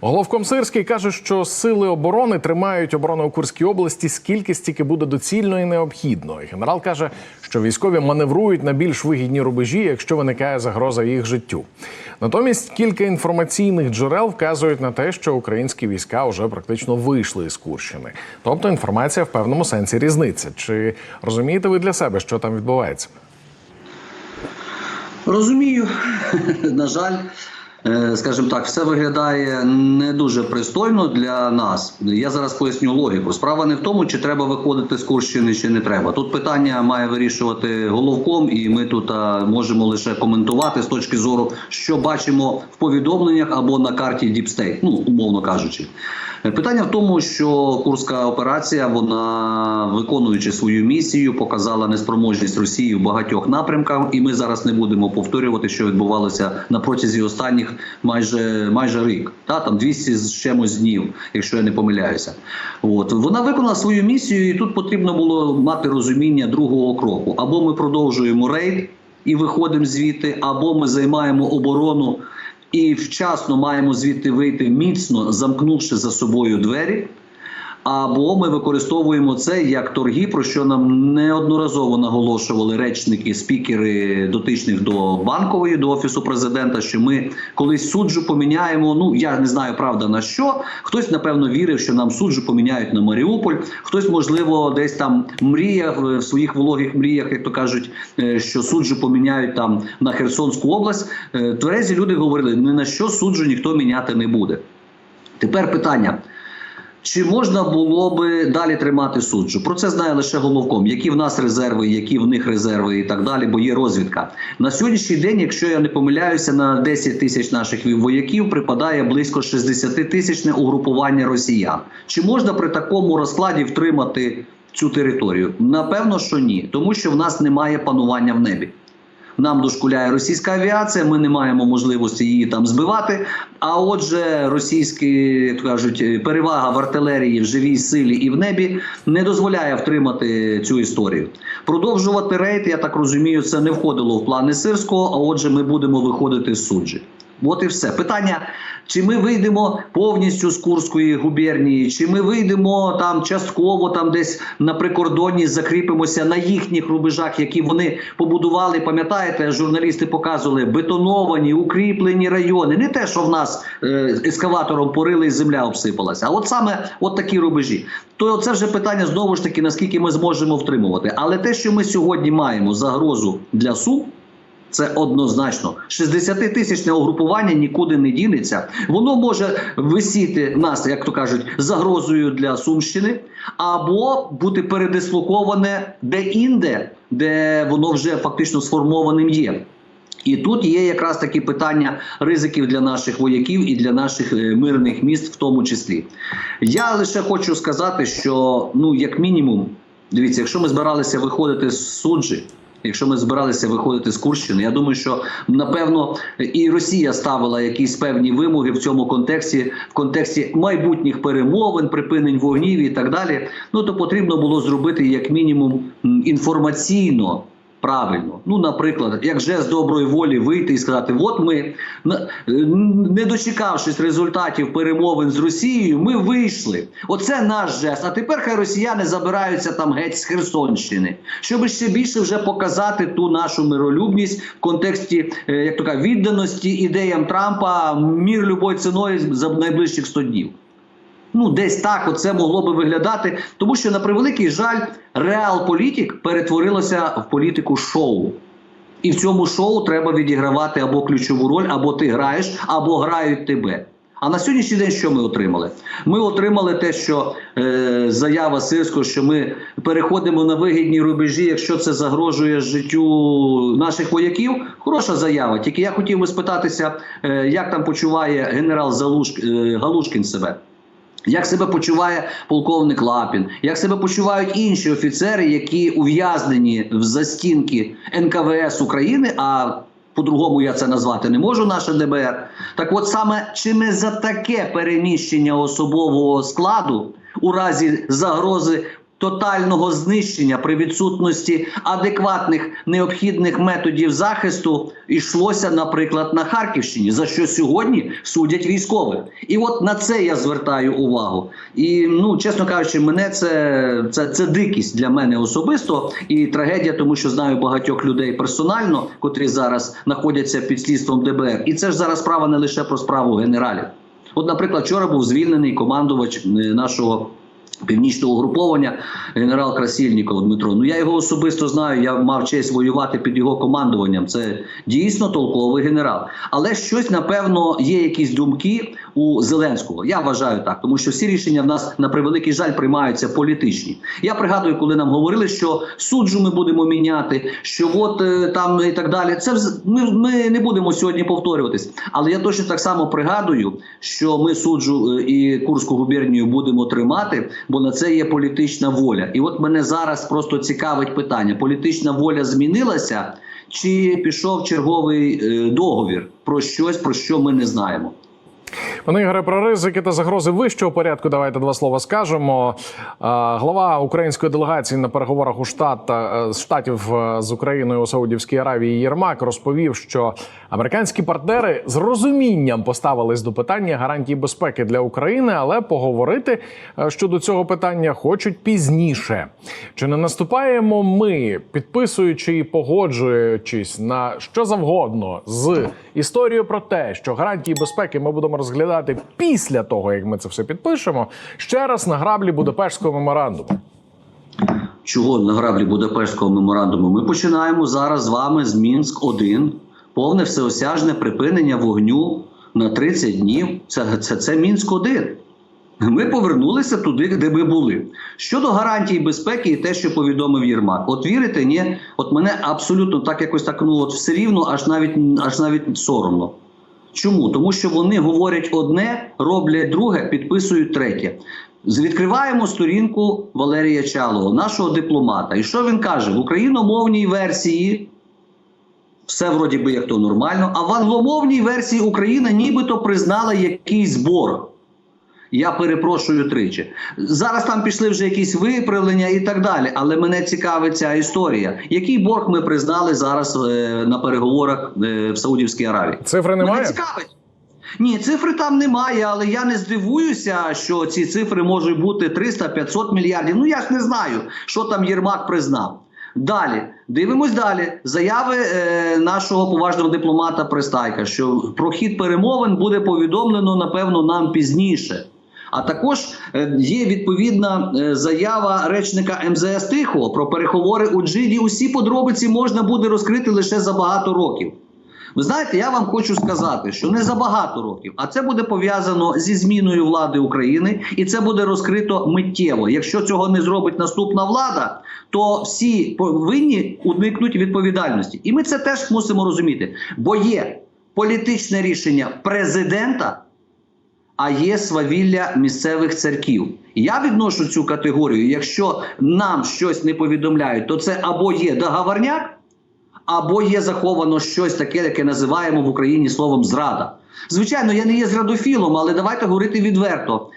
Головком Сирський каже, що сили оборони тримають оборону у Курській області скільки стільки буде доцільно і необхідно. І генерал каже, що військові маневрують на більш вигідні рубежі, якщо виникає загроза їх життю. Натомість кілька інформаційних джерел вказують на те, що українські війська вже практично вийшли із Курщини. Тобто інформація в певному сенсі різниця. Чи розумієте ви для себе, що там відбувається? Розумію, на жаль, скажімо так, все виглядає не дуже пристойно для нас. Я зараз поясню логіку. Справа не в тому, чи треба виходити з Курщини, чи не треба. Тут питання має вирішувати головком, і ми тут а, можемо лише коментувати з точки зору, що бачимо в повідомленнях або на карті Діпстейт, ну умовно кажучи. Питання в тому, що курська операція, вона виконуючи свою місію, показала неспроможність Росії в багатьох напрямках, і ми зараз не будемо повторювати, що відбувалося на протязі останніх майже майже рік. Та там 200 з чимось днів, якщо я не помиляюся. От вона виконала свою місію, і тут потрібно було мати розуміння другого кроку: або ми продовжуємо рейд і виходимо звідти, або ми займаємо оборону і вчасно маємо звідти вийти міцно, замкнувши за собою двері. Або ми використовуємо це як торги, про що нам неодноразово наголошували речники, спікери дотичних до банкової, до офісу президента. Що ми колись суджу поміняємо. Ну я не знаю правда на що. Хтось напевно вірив, що нам суджу поміняють на Маріуполь. Хтось, можливо, десь там мріяв в своїх вологих мріях, як то кажуть, е, що суджу поміняють там на Херсонську область. Е, Тверезі люди говорили: ні на що суджу ніхто міняти не буде. Тепер питання. Чи можна було би далі тримати суджу? Про це знає лише головком. Які в нас резерви, які в них резерви і так далі, бо є розвідка. На сьогоднішній день, якщо я не помиляюся, на 10 тисяч наших вояків припадає близько 60 тисячне угрупування росіян. Чи можна при такому розкладі втримати цю територію? Напевно, що ні, тому що в нас немає панування в небі. Нам дошкуляє російська авіація, ми не маємо можливості її там збивати. А отже, російські кажуть, перевага в артилерії, в живій силі і в небі не дозволяє втримати цю історію. Продовжувати рейд, я так розумію, це не входило в плани Сирського. А отже, ми будемо виходити з суджі. От і все питання. Чи ми вийдемо повністю з Курської губернії, чи ми вийдемо там частково, там десь на прикордонні закріпимося на їхніх рубежах, які вони побудували. Пам'ятаєте, журналісти показували бетоновані, укріплені райони. Не те, що в нас е, ескаватором порили і земля обсипалася, а от саме от такі рубежі. То це вже питання знову ж таки, наскільки ми зможемо втримувати. Але те, що ми сьогодні маємо загрозу для Сум. Це однозначно 60 тисячне угрупування нікуди не дінеться. Воно може висіти нас, як то кажуть, загрозою для Сумщини, або бути передислоковане де-інде, де воно вже фактично сформованим є. І тут є якраз такі питання ризиків для наших вояків і для наших е, мирних міст, в тому числі. Я лише хочу сказати, що ну, як мінімум, дивіться, якщо ми збиралися виходити з суджі. Якщо ми збиралися виходити з Курщини, я думаю, що напевно і Росія ставила якісь певні вимоги в цьому контексті, в контексті майбутніх перемовин, припинень вогнів і так далі. Ну то потрібно було зробити як мінімум інформаційно. Правильно, ну наприклад, як жест доброї волі вийти і сказати: от ми, не дочекавшись результатів перемовин з Росією, ми вийшли. Оце наш жест. А тепер хай росіяни забираються там геть з Херсонщини, щоб ще більше вже показати ту нашу миролюбність в контексті, е, як то кажуть, відданості ідеям Трампа, мір любою ціною за найближчих 100 днів. Ну, десь так оце могло би виглядати, тому що на превеликий жаль, реал-політик перетворилося в політику шоу. І в цьому шоу треба відігравати або ключову роль, або ти граєш, або грають тебе. А на сьогоднішній день що ми отримали? Ми отримали те, що е, заява Сирського, що ми переходимо на вигідні рубежі, якщо це загрожує життю наших вояків. Хороша заява. Тільки я хотів би спитатися, е, як там почуває генерал Залуш, е, Галушкін себе. Як себе почуває полковник Лапін, як себе почувають інші офіцери, які ув'язнені в застінки НКВС України, а по-другому я це назвати не можу, наше ДБР. Так от саме чи не за таке переміщення особового складу у разі загрози тотального знищення при відсутності адекватних необхідних методів захисту йшлося, наприклад, на Харківщині, за що сьогодні судять військових. І от на це я звертаю увагу. І ну, чесно кажучи, мене це, це, це дикість для мене особисто і трагедія, тому що знаю багатьох людей персонально, котрі зараз знаходяться під слідством ДБР. І це ж зараз справа не лише про справу генералів. От, наприклад, вчора був звільнений командувач е, нашого. Північного угруповання генерал Красільніков Дмитро. Ну я його особисто знаю. Я мав честь воювати під його командуванням. Це дійсно толковий генерал. Але щось напевно є якісь думки у Зеленського. Я вважаю так, тому що всі рішення в нас на превеликий жаль приймаються політичні. Я пригадую, коли нам говорили, що суджу ми будемо міняти, що от е, там і так далі. Це ми, ми не будемо сьогодні повторюватись. Але я точно так само пригадую, що ми суджу е, і Курську губернію будемо тримати, бо на це є політична воля. І от мене зараз просто цікавить питання: політична воля змінилася, чи пішов черговий е, договір про щось, про що ми не знаємо. Пане Ігоре, про ризики та загрози вищого порядку. Давайте два слова скажемо. Глава української делегації на переговорах у штат е, штатів е, з Україною у Саудівській Аравії Єрмак розповів, що американські партнери з розумінням поставились до питання гарантій безпеки для України, але поговорити е, щодо цього питання хочуть пізніше. Чи не наступаємо ми, підписуючи і погоджуючись на що завгодно з історією про те, що гарантії безпеки ми будемо розглядати після того, як ми це все підпишемо, ще раз на граблі Будапештського меморандуму. Чого на граблі Будапештського меморандуму? Ми починаємо зараз з вами з Мінськ 1 повне всеосяжне припинення вогню на 30 днів. Це, це, це Мінськ 1 Ми повернулися туди, де ми були. Щодо гарантій безпеки і те, що повідомив Єрмак. От вірите, ні? От мене абсолютно так якось так ну от все рівно, аж навіть аж навіть соромно. Чому? Тому що вони говорять одне, роблять друге, підписують третє. Відкриваємо сторінку Валерія Чалого, нашого дипломата. І що він каже? В україномовній версії все вроді би як то нормально, а в англомовній версії Україна нібито признала якийсь борг. Я перепрошую тричі. Зараз там пішли вже якісь виправлення і так далі. Але мене цікавить ця історія. Який борг ми признали зараз е, на переговорах е, в Саудівській Аравії? Цифри Мене немає. цікавить. Ні, цифри там немає, але я не здивуюся, що ці цифри можуть бути 300-500 мільярдів. Ну я ж не знаю, що там Єрмак признав. Далі дивимось далі. Заяви е, нашого поважного дипломата Пристайка, що про хід перемовин буде повідомлено напевно нам пізніше. А також е, є відповідна е, заява речника МЗС Тихого про переговори у Джиді. Усі подробиці можна буде розкрити лише за багато років. Ви знаєте, я вам хочу сказати, що не за багато років, а це буде пов'язано зі зміною влади України, і це буде розкрито миттєво. Якщо цього не зробить наступна влада, то всі повинні уникнути відповідальності. І ми це теж мусимо розуміти, бо є політичне рішення президента. А є свавілля місцевих церків. Я відношу цю категорію. Якщо нам щось не повідомляють, то це або є договорняк, або є заховано щось таке, яке називаємо в Україні словом зрада. Звичайно, я не є зрадофілом, але давайте говорити відверто.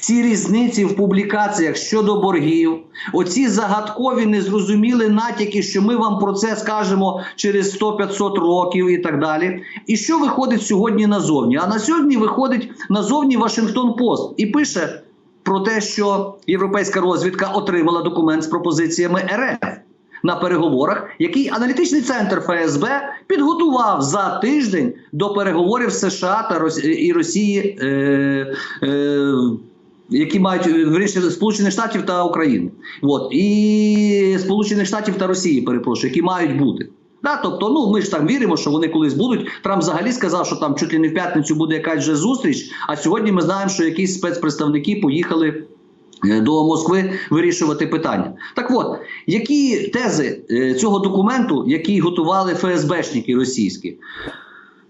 Ці різниці в публікаціях щодо боргів, оці загадкові незрозумілі натяки, що ми вам про це скажемо через 100-500 років і так далі. І що виходить сьогодні назовні? А на сьогодні виходить назовні Вашингтон Пост і пише про те, що європейська розвідка отримала документ з пропозиціями РФ на переговорах, який аналітичний центр ФСБ підготував за тиждень до переговорів США та Рос- і Росії, е, е, які мають е, вирішити Сполучених Штатів та України. От і Сполучених Штатів та Росії, перепрошую, які мають бути. Да, тобто, ну ми ж там віримо, що вони колись будуть. Трамп взагалі сказав, що там чуть ли не в п'ятницю буде якась вже зустріч. А сьогодні ми знаємо, що якісь спецпредставники поїхали е, до Москви вирішувати питання. Так от, які тези е, цього документу, який готували ФСБшники російські?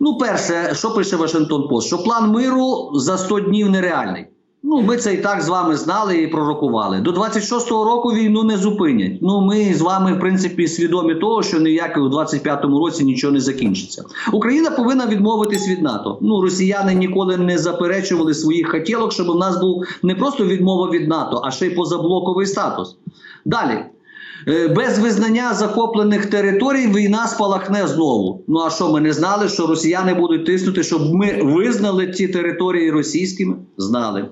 Ну, перше, що пише Вашингтон Пост, що план миру за 100 днів нереальний. Ну, ми це і так з вами знали і пророкували. До 26-го року війну не зупинять. Ну, ми з вами, в принципі, свідомі того, що ніяк у 25-му році нічого не закінчиться. Україна повинна відмовитись від НАТО. Ну, росіяни ніколи не заперечували своїх хотілок, щоб у нас був не просто відмова від НАТО, а ще й позаблоковий статус. Далі. Е, Без визнання захоплених територій війна спалахне знову. Ну а що ми не знали, що росіяни будуть тиснути, щоб ми визнали ці території російськими? Знали.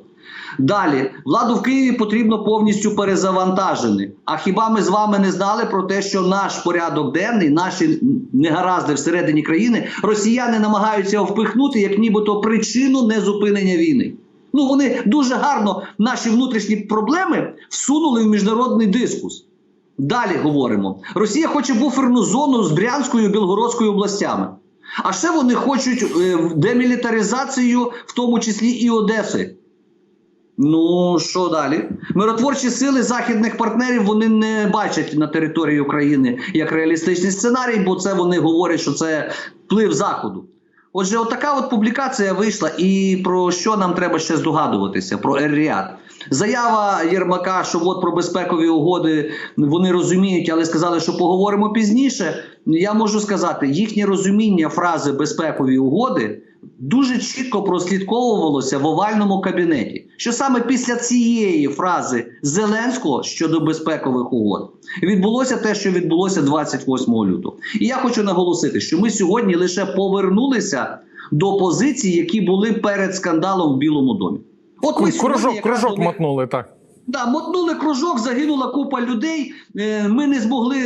Далі владу в Києві потрібно повністю перезавантажити. А хіба ми з вами не знали про те, що наш порядок денний, наші негаразди всередині країни, росіяни намагаються впихнути як нібито причину незупинення війни? Ну вони дуже гарно наші внутрішні проблеми всунули в міжнародний дискус. Далі говоримо: Росія хоче буферну зону з Брянською і Білгородською областями. А ще вони хочуть е, демілітаризацію, в тому числі і Одеси. Ну що далі? Миротворчі сили західних партнерів вони не бачать на території України як реалістичний сценарій, бо це вони говорять, що це вплив заходу. Отже, отака от публікація вийшла, і про що нам треба ще здогадуватися? Про Ер-Ріад. Заява Єрмака, що от про безпекові угоди вони розуміють, але сказали, що поговоримо пізніше. Я можу сказати, їхнє розуміння фрази безпекові угоди дуже чітко прослідковувалося в овальному кабінеті. Що саме після цієї фрази Зеленського щодо безпекових угод відбулося те, що відбулося 28 лютого. І я хочу наголосити, що ми сьогодні лише повернулися до позицій, які були перед скандалом в Білому домі. От ми сьогодні Кружок, якраз кружок мотнули, так. Да, мотнули кружок, загинула купа людей. Е, Ми не змогли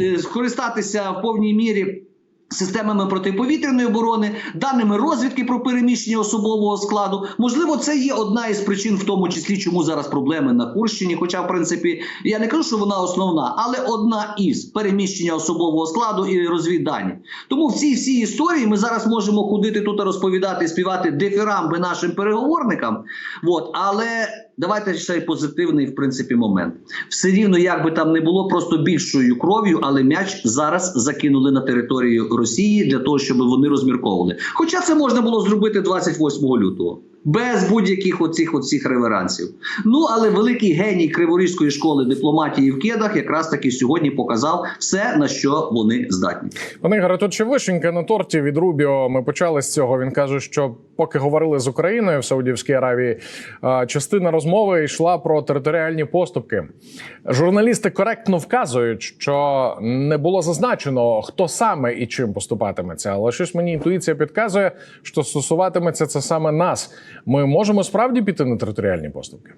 е, скористатися в повній мірі. Системами протиповітряної оборони, даними розвідки про переміщення особового складу, можливо, це є одна із причин, в тому числі, чому зараз проблеми на Курщині. Хоча, в принципі, я не кажу, що вона основна, але одна із переміщення особового складу і розвіддані. Тому в цій всій історії ми зараз можемо ходити тут розповідати, співати дифірамби нашим переговорникам. От, але давайте ще й позитивний, в принципі, момент. Все рівно, як би там не було, просто більшою кров'ю, але м'яч зараз закинули на територію Росії для того, щоб вони розмірковували. Хоча це можна було зробити 28 лютого. Без будь-яких оцих оцих реверансів. Ну але великий геній Криворізької школи дипломатії в кедах якраз таки сьогодні показав все, на що вони здатні. Пане Ігоре, тут ще вишенька на торті від Рубіо. Ми почали з цього. Він каже, що поки говорили з Україною в Саудівській Аравії, частина розмови йшла про територіальні поступки. Журналісти коректно вказують, що не було зазначено, хто саме і чим поступатиметься. Але щось мені інтуїція підказує, що стосуватиметься це саме нас. Ми можемо справді піти на територіальні поступки.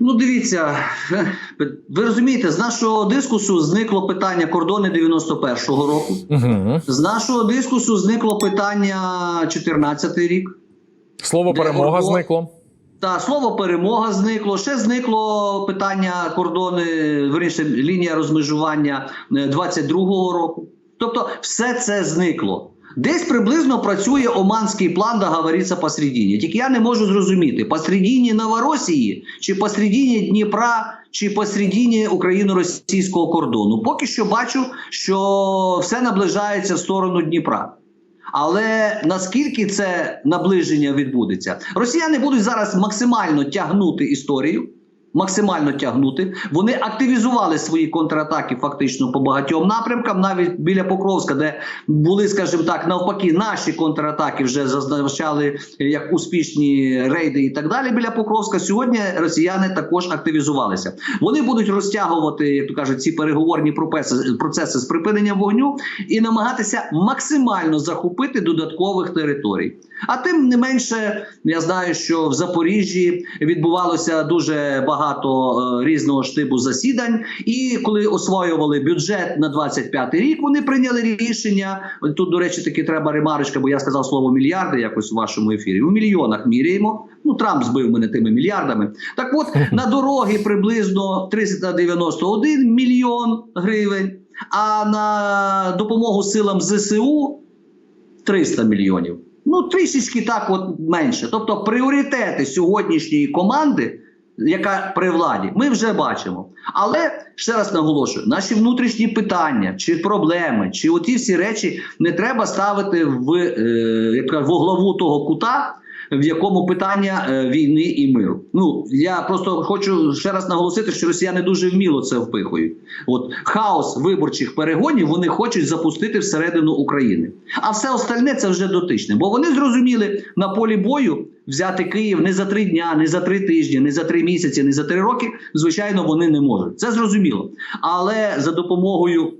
Ну, дивіться, ви розумієте, з нашого дискусу зникло питання кордони 91-го року. Угу. З нашого дискусу зникло питання 14 рік. Слово перемога кордон? зникло. Та слово перемога зникло. Ще зникло питання кордони, верніше, лінія розмежування е, 22-го року. Тобто, все це зникло. Десь приблизно працює оманський план, договоритися посередині. Тільки я не можу зрозуміти, посередині Новоросії, чи посередині Дніпра, чи посередині україно-російського кордону. Поки що бачу, що все наближається в сторону Дніпра. Але наскільки це наближення відбудеться, росіяни будуть зараз максимально тягнути історію. Максимально тягнути. Вони активізували свої контратаки фактично по багатьом напрямкам, навіть біля Покровська, де були, скажімо так, навпаки, наші контратаки вже зазначали як успішні рейди і так далі. Біля Покровська. Сьогодні росіяни також активізувалися. Вони будуть розтягувати, як то кажуть, ці переговорні процеси, з припиненням вогню і намагатися максимально захопити додаткових територій. А тим не менше, я знаю, що в Запоріжжі відбувалося дуже багато е, різного штибу засідань. І коли освоювали бюджет на 25 рік, вони прийняли рішення. Тут, до речі, таки треба ремарочка, бо я сказав слово мільярди якось у вашому ефірі. У мільйонах міряємо. Ну, Трамп збив мене тими мільярдами. Так от на дороги приблизно 391 мільйон гривень, а на допомогу силам ЗСУ 300 мільйонів. Ну, трішечки так от менше. Тобто пріоритети сьогоднішньої команди, яка при владі, ми вже бачимо. Але ще раз наголошую: наші внутрішні питання чи проблеми, чи оті всі речі не треба ставити в, е, во главу того кута. В якому питання е, війни і миру. Ну я просто хочу ще раз наголосити, що росіяни дуже вміло це впихують. От хаос виборчих перегонів вони хочуть запустити всередину України. А все остальне це вже дотичне, бо вони зрозуміли на полі бою взяти Київ не за три дня, не за три тижні, не за три місяці, не за три роки. Звичайно, вони не можуть. Це зрозуміло. Але за допомогою.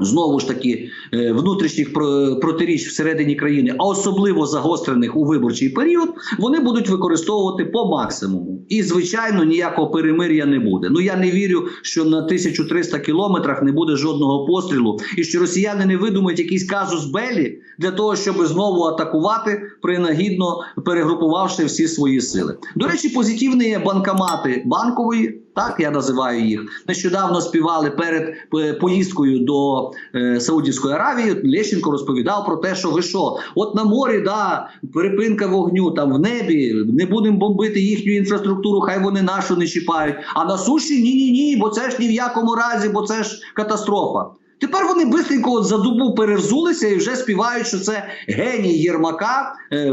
Знову ж таки, е, внутрішніх про- протиріч всередині країни, а особливо загострених у виборчий період, вони будуть використовувати по максимуму. І, звичайно, ніякого перемир'я не буде. Ну я не вірю, що на 1300 кілометрах не буде жодного пострілу, і що росіяни не видумають якийсь казус белі для того, щоб знову атакувати, принагідно перегрупувавши всі свої сили. До речі, позитивні є банкомати банкової. Так я називаю їх. Нещодавно співали перед е, поїздкою до е, Саудівської Аравії. Лещенко розповідав про те, що ви що, от на морі, да, перепинка вогню, там в небі, не будемо бомбити їхню інфраструктуру, хай вони нашу не чіпають. А на суші ні, ні, ні, бо це ж ні в якому разі, бо це ж катастрофа. Тепер вони бистренько за добу перевзулися і вже співають, що це геній Єрмака е, е,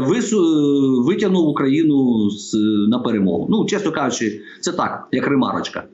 витягнув Україну з, на перемогу. Ну, чесно кажучи, це так, як ремарочка.